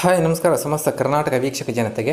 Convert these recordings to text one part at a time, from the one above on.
Hi, ನಮಸ್ಕಾರ. ಸಮಸ್ತ ಕರ್ನಾಟಕ ವೀಕ್ಷಕ ಜನತೆಗೆ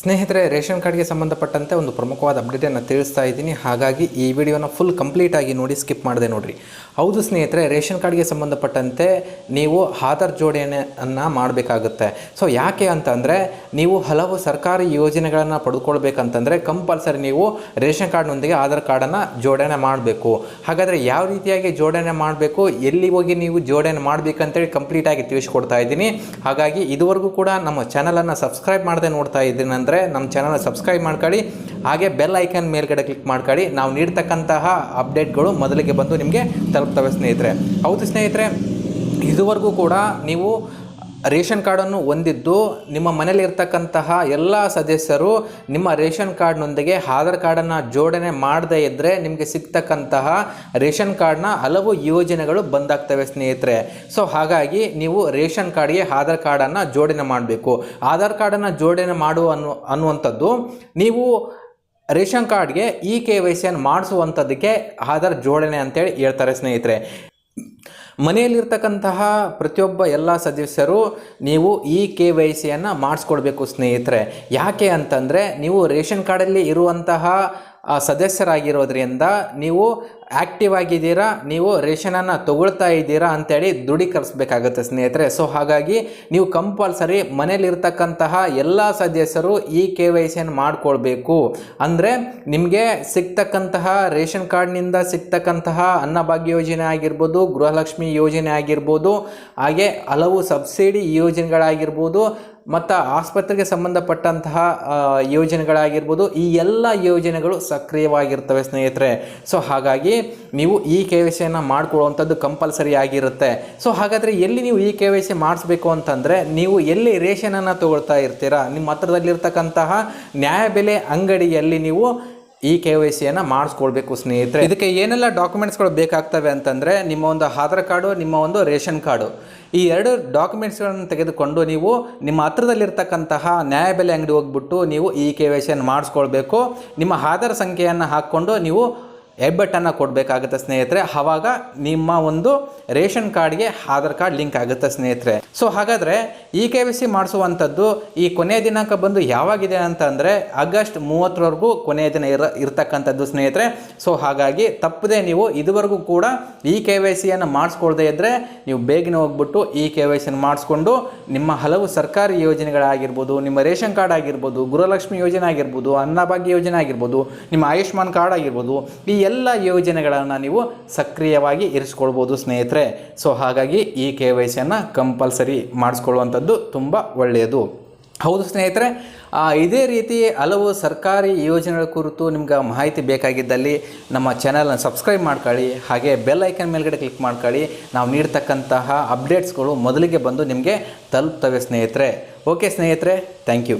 ಸ್ನೇಹಿತರೆ, ರೇಷನ್ ಕಾರ್ಡ್ಗೆ ಸಂಬಂಧಪಟ್ಟಂತೆ ಒಂದು ಪ್ರಮುಖವಾದ ಅಪ್ಡೇಟನ್ನು ತಿಳಿಸ್ತಾ ಇದ್ದೀನಿ. ಹಾಗಾಗಿ ಈ ವಿಡಿಯೋನ ಫುಲ್ ಕಂಪ್ಲೀಟಾಗಿ ನೋಡಿ, ಸ್ಕಿಪ್ ಮಾಡಿದೆ ನೋಡಿರಿ. ಹೌದು ಸ್ನೇಹಿತರೆ, ರೇಷನ್ ಕಾರ್ಡ್ಗೆ ಸಂಬಂಧಪಟ್ಟಂತೆ ನೀವು ಆಧಾರ್ ಜೋಡಣೆಯನ್ನು ಮಾಡಬೇಕಾಗುತ್ತೆ. ಸೊ, ಯಾಕೆ ಅಂತಂದರೆ, ನೀವು ಹಲವು ಸರ್ಕಾರಿ ಯೋಜನೆಗಳನ್ನು ಪಡೆದುಕೊಳ್ಬೇಕಂತಂದರೆ ಕಂಪಲ್ಸರಿ ನೀವು ರೇಷನ್ ಕಾರ್ಡ್ನೊಂದಿಗೆ ಆಧಾರ್ ಕಾರ್ಡನ್ನು ಜೋಡಣೆ ಮಾಡಬೇಕು. ಹಾಗಾದರೆ ಯಾವ ರೀತಿಯಾಗಿ ಜೋಡಣೆ ಮಾಡಬೇಕು? ಎಲ್ಲಿ ಹೋಗಿ ನೀವು ಜೋಡಣೆ ಮಾಡಬೇಕಂತೇಳಿ ಕಂಪ್ಲೀಟಾಗಿ ತಿಳಿಸ್ಕೊಡ್ತಾ ಇದ್ದೀನಿ. ಹಾಗಾಗಿ ಇದುವರೆಗೂ ಕೂಡ ನಮ್ಮ ಚಾನಲನ್ನು ಸಬ್ಸ್ಕ್ರೈಬ್ ಮಾಡದೆ ನೋಡ್ತಾ ಇದ್ದೀನಿ ಅಂದರೆ ನಮ್ಮ ಚಾನಲ್ನ ಸಬ್ಸ್ಕ್ರೈಬ್ ಮಾಡ್ಕೊಳ್ಳಿ. ಹಾಗೆ ಬೆಲ್ ಐಕನ್ ಮೇಲ್ಗಡೆ ಕ್ಲಿಕ್ ಮಾಡ್ಕೊಳ್ಳಿ. ನಾವು ನೀಡ್ತಕ್ಕಂತಹ ಅಪ್ಡೇಟ್ಗಳು ಮೊದಲಿಗೆ ಬಂದು ನಿಮಗೆ ತಲುಪ್ತವೆ ಸ್ನೇಹಿತರೆ. ಹೌದು ಸ್ನೇಹಿತರೆ, ಇದುವರೆಗೂ ಕೂಡ ನೀವು ರೇಷನ್ ಕಾರ್ಡನ್ನು ಹೊಂದಿದ್ದು ನಿಮ್ಮ ಮನೆಯಲ್ಲಿರ್ತಕ್ಕಂತಹ ಎಲ್ಲ ಸದಸ್ಯರು ನಿಮ್ಮ ರೇಷನ್ ಕಾರ್ಡ್ನೊಂದಿಗೆ ಆಧಾರ್ ಕಾರ್ಡನ್ನು ಜೋಡಣೆ ಮಾಡದೇ ಇದ್ದರೆ ನಿಮಗೆ ಸಿಗ್ತಕ್ಕಂತಹ ರೇಷನ್ ಕಾರ್ಡ್ನ ಹಲವು ಯೋಜನೆಗಳು ಬಂದಾಗ್ತವೆ ಸ್ನೇಹಿತರೆ. ಸೊ ಹಾಗಾಗಿ ನೀವು ರೇಷನ್ ಕಾರ್ಡ್ಗೆ ಆಧಾರ್ ಕಾರ್ಡನ್ನು ಜೋಡಣೆ ಮಾಡಬೇಕು. ಆಧಾರ್ ಕಾರ್ಡನ್ನು ಜೋಡಣೆ ಮಾಡುವ ಅನ್ನು ಅನ್ನುವಂಥದ್ದು ನೀವು ರೇಷನ್ ಕಾರ್ಡ್ಗೆ ಇ ಕೆ ವೈ ಸಿಯನ್ನು ಮಾಡಿಸುವಂಥದ್ದಕ್ಕೆ ಆಧಾರ್ ಜೋಡಣೆ ಅಂತೇಳಿ ಹೇಳ್ತಾರೆ ಸ್ನೇಹಿತರೆ. ಮನೆಯಲ್ಲಿರ್ತಕ್ಕಂತಹ ಪ್ರತಿಯೊಬ್ಬ ಎಲ್ಲ ಸದಸ್ಯರು ನೀವು ಈ ಕೆ ವೈ ಸಿಯನ್ನು ಮಾಡಿಸ್ಕೊಳ್ಬೇಕು ಸ್ನೇಹಿತರೆ. ಯಾಕೆ ಅಂತಂದರೆ ನೀವು ರೇಷನ್ ಕಾರ್ಡಲ್ಲಿ ಇರುವಂತಹ ಸದಸ್ಯರಾಗಿರೋದ್ರಿಂದ ನೀವು ಆ್ಯಕ್ಟಿವ್ ಆಗಿದ್ದೀರಾ, ನೀವು ರೇಷನನ್ನು ತೊಗೊಳ್ತಾ ಇದ್ದೀರಾ ಅಂತೇಳಿ ದೃಢೀಕರಿಸ್ಬೇಕಾಗುತ್ತೆ ಸ್ನೇಹಿತರೆ. ಸೊ ಹಾಗಾಗಿ ನೀವು ಕಂಪಲ್ಸರಿ ಮನೇಲಿರ್ತಕ್ಕಂತಹ ಎಲ್ಲ ಸದಸ್ಯರು ಈ ಕೆ ವೈ ಸಿಯನ್ನು ಮಾಡಿಕೊಳ್ಬೇಕು. ಅಂದರೆ ನಿಮಗೆ ಸಿಗ್ತಕ್ಕಂತಹ ರೇಷನ್ ಕಾರ್ಡ್ನಿಂದ ಸಿಗ್ತಕ್ಕಂತಹ ಅನ್ನಭಾಗ್ಯ ಯೋಜನೆ ಆಗಿರ್ಬೋದು, ಗೃಹಲಕ್ಷ್ಮಿ ಯೋಜನೆ ಆಗಿರ್ಬೋದು, ಹಾಗೆ ಹಲವು ಸಬ್ಸಿಡಿ ಯೋಜನೆಗಳಾಗಿರ್ಬೋದು ಮತ್ತು ಆಸ್ಪತ್ರೆಗೆ ಸಂಬಂಧಪಟ್ಟಂತಹ ಯೋಜನೆಗಳಾಗಿರ್ಬೋದು, ಈ ಎಲ್ಲ ಯೋಜನೆಗಳು ಸಕ್ರಿಯವಾಗಿರ್ತವೆ ಸ್ನೇಹಿತರೆ. ಸೊ ಹಾಗಾಗಿ ನೀವು ಈ ಕೆ ವೈ ಸಿಯನ್ನು ಮಾಡ್ಕೊಳ್ಳುವಂಥದ್ದು ಕಂಪಲ್ಸರಿ ಆಗಿರುತ್ತೆ. ಸೊ ಹಾಗಾದರೆ ಎಲ್ಲಿ ನೀವು ಈ ಕೆ ವೈ ಸಿ ಮಾಡಿಸ್ಬೇಕು ಅಂತಂದರೆ, ನೀವು ಎಲ್ಲಿ ರೇಷನನ್ನು ತೊಗೊಳ್ತಾ ಇರ್ತೀರಾ? ನಿಮ್ಮ ಹತ್ರದಲ್ಲಿರ್ತಕ್ಕಂತಹ ನ್ಯಾಯಬೆಲೆ ಅಂಗಡಿಯಲ್ಲಿ ನೀವು ಈ ಕೆ ವೈ ಸಿಯನ್ನು ಮಾಡಿಸ್ಕೊಳ್ಬೇಕು ಸ್ನೇಹಿತರೆ. ಇದಕ್ಕೆ ಏನೆಲ್ಲ ಡಾಕ್ಯುಮೆಂಟ್ಸ್ಗಳು ಬೇಕಾಗ್ತವೆ ಅಂತಂದರೆ ನಿಮ್ಮ ಒಂದು ಆಧಾರ್ ಕಾರ್ಡು, ನಿಮ್ಮ ಒಂದು ರೇಷನ್ ಕಾರ್ಡು. ಈ ಎರಡು ಡಾಕ್ಯುಮೆಂಟ್ಸ್ಗಳನ್ನು ತೆಗೆದುಕೊಂಡು ನೀವು ನಿಮ್ಮ ಹತ್ರದಲ್ಲಿರ್ತಕ್ಕಂತಹ ನ್ಯಾಯಬೆಲೆ ಅಂಗಡಿ ಹೋಗ್ಬಿಟ್ಟು ನೀವು ಈ ಕೆ ವೈ ಸಿಯನ್ನು ಮಾಡಿಸ್ಕೊಳ್ಬೇಕು. ನಿಮ್ಮ ಆಧಾರ್ ಸಂಖ್ಯೆಯನ್ನು ಹಾಕ್ಕೊಂಡು ನೀವು ಹೆಬ್ಬೆಟ್ಟನ್ನು ಕೊಡಬೇಕಾಗುತ್ತೆ ಸ್ನೇಹಿತರೆ. ಆವಾಗ ನಿಮ್ಮ ಒಂದು ರೇಷನ್ ಕಾರ್ಡ್ಗೆ ಆಧಾರ್ ಕಾರ್ಡ್ ಲಿಂಕ್ ಆಗುತ್ತೆ ಸ್ನೇಹಿತರೆ. ಸೊ ಹಾಗಾದರೆ ಇ ಕೆ ವಿ ಸಿ ಮಾಡಿಸುವಂಥದ್ದು ಈ ಕೊನೆಯ ದಿನಾಂಕ ಬಂದು ಯಾವಾಗಿದೆ ಅಂತಂದರೆ ಆಗಸ್ಟ್ ಮೂವತ್ತರವರೆಗೂ ಕೊನೆಯ ದಿನ ಇರ, ಇರ್ತಕ್ಕಂಥದ್ದು ಸ್ನೇಹಿತರೆ. ಸೊ ಹಾಗಾಗಿ ತಪ್ಪದೆ ನೀವು ಇದುವರೆಗೂ ಕೂಡ ಇ ಕೆ ವೈ ಸಿಯನ್ನು ಮಾಡಿಸ್ಕೊಳ್ದೇ ಇದ್ದರೆ ನೀವು ಬೇಗನೆ ಹೋಗ್ಬಿಟ್ಟು ಇ ಕೆ ವೈ ಸಿಯನ್ನು ಮಾಡಿಸ್ಕೊಂಡು ನಿಮ್ಮ ಹಲವು ಸರ್ಕಾರಿ ಯೋಜನೆಗಳಾಗಿರ್ಬೋದು, ನಿಮ್ಮ ರೇಷನ್ ಕಾರ್ಡ್ ಆಗಿರ್ಬೋದು, ಗೃಹಲಕ್ಷ್ಮಿ ಯೋಜನೆ ಆಗಿರ್ಬೋದು, ಅನ್ನಭಾಗ್ಯ ಯೋಜನೆ ಆಗಿರ್ಬೋದು, ನಿಮ್ಮ ಆಯುಷ್ಮಾನ್ ಕಾರ್ಡ್ ಆಗಿರ್ಬೋದು, ಈ ಎಲ್ಲ ಯೋಜನೆಗಳನ್ನು ನೀವು ಸಕ್ರಿಯವಾಗಿ ಇರಿಸ್ಕೊಳ್ಬೋದು ಸ್ನೇಹಿತರೆ. ಸೊ ಹಾಗಾಗಿ ಈ ಕೆ ವೈ ಸಿಯನ್ನು ಕಂಪಲ್ಸರಿ ಮಾಡಿಸ್ಕೊಳ್ಳುವಂಥದ್ದು ತುಂಬ ಒಳ್ಳೆಯದು. ಹೌದು ಸ್ನೇಹಿತರೆ ಇದೇ ರೀತಿ ಹಲವು ಸರ್ಕಾರಿ ಯೋಜನೆಗಳ ಕುರಿತು ನಿಮ್ಗೆ ಮಾಹಿತಿ ಬೇಕಾಗಿದ್ದಲ್ಲಿ ನಮ್ಮ ಚಾನಲನ್ನು ಸಬ್ಸ್ಕ್ರೈಬ್ ಮಾಡ್ಕೊಳ್ಳಿ, ಹಾಗೆ ಬೆಲ್ ಐಕನ್ ಮೇಲ್ಗಡೆ ಕ್ಲಿಕ್ ಮಾಡ್ಕೊಳ್ಳಿ. ನಾವು ನೀಡ್ತಕ್ಕಂತಹ ಅಪ್ಡೇಟ್ಸ್ಗಳು ಮೊದಲಿಗೆ ಬಂದು ನಿಮಗೆ ತಲುಪ್ತವೆ ಸ್ನೇಹಿತರೆ. ಓಕೆ ಸ್ನೇಹಿತರೆ ಥ್ಯಾಂಕ್ ಯು